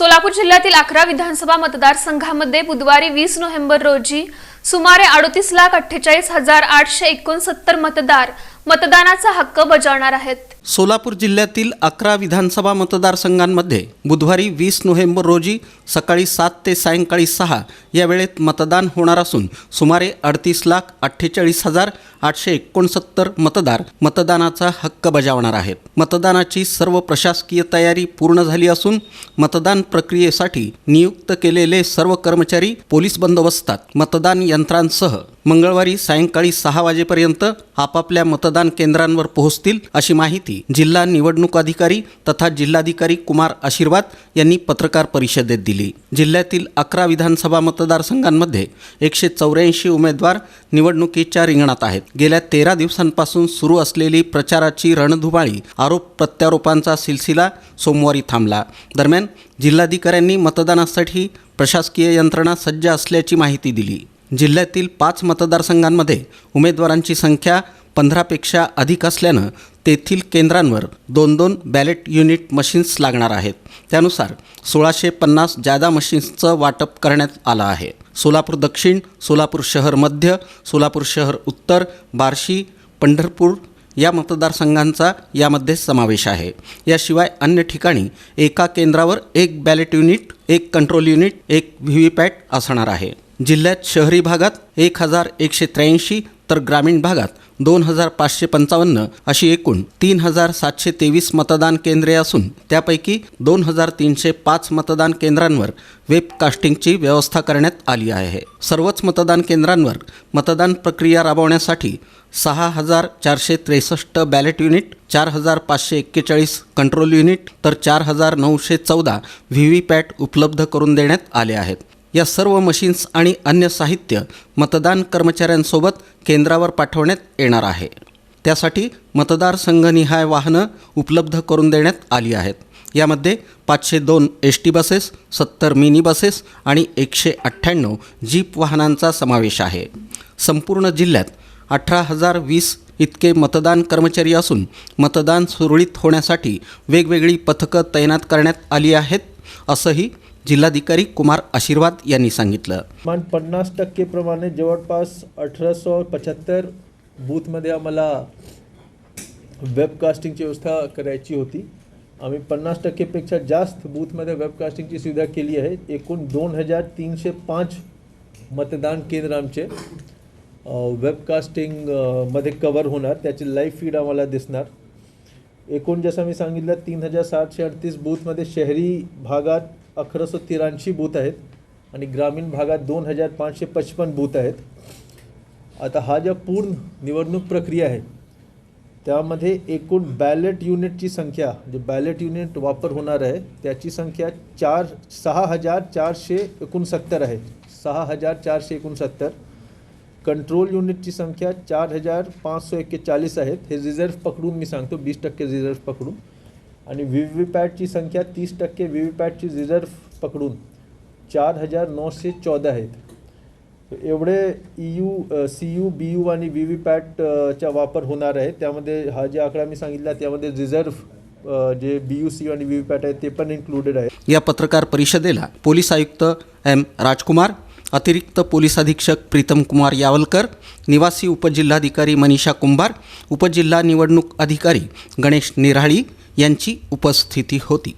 सोलापूर जिल्ह्यातील अकरा विधानसभा मतदारसंघामध्ये बुधवारी वीस नोव्हेंबर रोजी सुमारे अडतीस लाख अठ्ठेचाळीस हजार आठशे एकोणसत्तर मतदार मतदानाचा हक्क बजावणार आहेत. सोलापूर जिल्ह्यातील अकरा विधानसभा मतदारसंघांमध्ये बुधवारी वीस नोव्हेंबर रोजी सकाळी सात ते सायंकाळी सहा या वेळेत मतदान होणार असून सुमारे अडतीस लाख अठ्ठेचाळीस हजार आठशे एकोणसत्तर मतदार मतदानाचा हक्क बजावणार आहेत. मतदानाची सर्व प्रशासकीय तयारी पूर्ण झाली असून मतदान प्रक्रियेसाठी नियुक्त केलेले सर्व कर्मचारी पोलीस बंदोबस्तात मतदान यंत्रांसह मंगळवारी सायंकाळी सहा वाजेपर्यंत आपापल्या मतदान केंद्रांवर पोहोचतील अशी माहिती जिल्हा निवडणूक अधिकारी तथा जिल्हाधिकारी कुमार आशीर्वाद यांनी पत्रकार परिषदेत दिली. जिल्ह्यातील अकरा विधानसभा मतदारसंघांमध्ये एकशे चौऱ्याऐंशी उमेदवार निवडणुकीच्या रिंगणात आहेत. गेल्या तेरा दिवसांपासून सुरू असलेली प्रचाराची रणधुमाळी आरोप प्रत्यारोपांचा सिलसिला सोमवारी थांबला. दरम्यान जिल्हाधिकाऱ्यांनी मतदानासाठी प्रशासकीय यंत्रणा सज्ज असल्याची माहिती दिली. जिल्ह्यातील पाच मतदारसंघांमध्ये उमेदवारांची संख्या पंधरापेक्षा अधिक असल्यानं तेथील केंद्रांवर दोन दोन बॅलेट युनिट मशीन्स लागणार आहेत. त्यानुसार सोळाशे पन्नास जादा मशीन्सचं वाटप करण्यात आलं आहे. सोलापूर दक्षिण सोलापूर शहर मध्य सोलापूर शहर उत्तर बार्शी पंढरपूर या मतदारसंघांचा यामध्ये समावेश आहे. याशिवाय अन्य ठिकाणी एका केंद्रावर एक बॅलेट युनिट एक कंट्रोल युनिट एक व्ही व्ही पॅट असणार आहे. जिल्ह्यात शहरी भागात एक हजार एकशे त्र्याऐंशी तर ग्रामीण भागात दोन हजार पाचशे पंचावन्न अशी एकूण तीन हजार सातशे तेवीस मतदान केंद्रे असून त्यापैकी दोन हजार तीनशे पाच मतदान केंद्रांवर वेबकास्टिंगची व्यवस्था करण्यात आली आहे. सर्वच मतदान केंद्रांवर मतदान प्रक्रिया राबवण्यासाठी सहा हजार चारशे त्रेसष्ट बॅलेट युनिट चार हजार पाचशे एक्केचाळीस कंट्रोल युनिट तर चार हजार नऊशे चौदा व्ही व्ही पॅट उपलब्ध करून देण्यात आले आहेत. या सर्व मशीन्स आणि अन्य साहित्य मतदान कर्मचाऱ्यांसोबत केंद्रावर पाठवण्यात येणार आहे. त्यासाठी मतदारसंघनिहाय वाहनं उपलब्ध करून देण्यात आली आहेत. यामध्ये पाचशे दोन एस टी बसेस सत्तर मिनी बसेस आणि एकशे अठ्ठ्याण्णव जीप वाहनांचा समावेश आहे. संपूर्ण जिल्ह्यात अठरा हजार वीस इतके मतदान कर्मचारी असून मतदान सुरळीत होण्यासाठी वेगवेगळी पथकं तैनात करण्यात आली आहेत. असंही जिल्हाधिकारी कुमार आशीर्वाद यांनी सांगितलं. किमान पन्नास टक्केप्रमाणे जवळपास अठरा सो पचहत्तर बूथमध्ये आम्हाला वेबकास्टिंगची व्यवस्था करायची होती. आम्ही पन्नास टक्केपेक्षा जास्त बूथमध्ये वेबकास्टिंगची सुविधा केली आहे. एकूण दोन हजार तीनशे पाच मतदान केंद्र आमचे वेबकास्टिंगमध्ये कवर होणार. त्याची लाईव्ह फीड आम्हाला दिसणार. एकूण जसं मी सांगितलं तीन हजार सातशे अडतीस बूथमध्ये शहरी भागात अकराशे त्र्याऐंशी बूथ आहेत आणि ग्रामीण भागात दोन हजार पाचशे पचपन बूथ आहेत. आता हा ज्या पूर्ण निवडणूक प्रक्रिया आहे त्यामध्ये एकूण बॅलेट युनिटची संख्या जे बॅलेट युनिट वापर होणार आहे त्याची संख्या चार सहा हजार चारशे एकोणसत्तर आहे. सहा हजार चारशे एकोणसत्तर. कंट्रोल युनिटची संख्या चार हजार पाचशे एक्केचाळीस आहेत. हे रिझर्व पकडून मी सांगतो वीस टक्के रिझर्व पकडून. आणि व्ही व्ही पॅटची संख्या तीस टक्के व्ही व्ही पॅटची रिझर्व पकडून चार हजार नऊशे चौदा आहेत. एवढे E U C U B U आणि व्ही व्ही पॅटचा वापर होणार आहे. त्यामध्ये हा जे आकडा मी सांगितला त्यामध्ये रिझर्व जे बी यू सी यू आणि व्ही व्ही पॅट आहे ते पण इन्क्लुडेड आहे या पत्रकार परिषदेला पोलीस आयुक्त एम राजकुमार अतिरिक्त पोलीस अधीक्षक प्रीतम कुमार यावलकर निवासी उपजिल्हाधिकारी मनीषा कुंभार उपजिल्हा निवडणूक अधिकारी गणेश निराळी यांची उपस्थिती होती.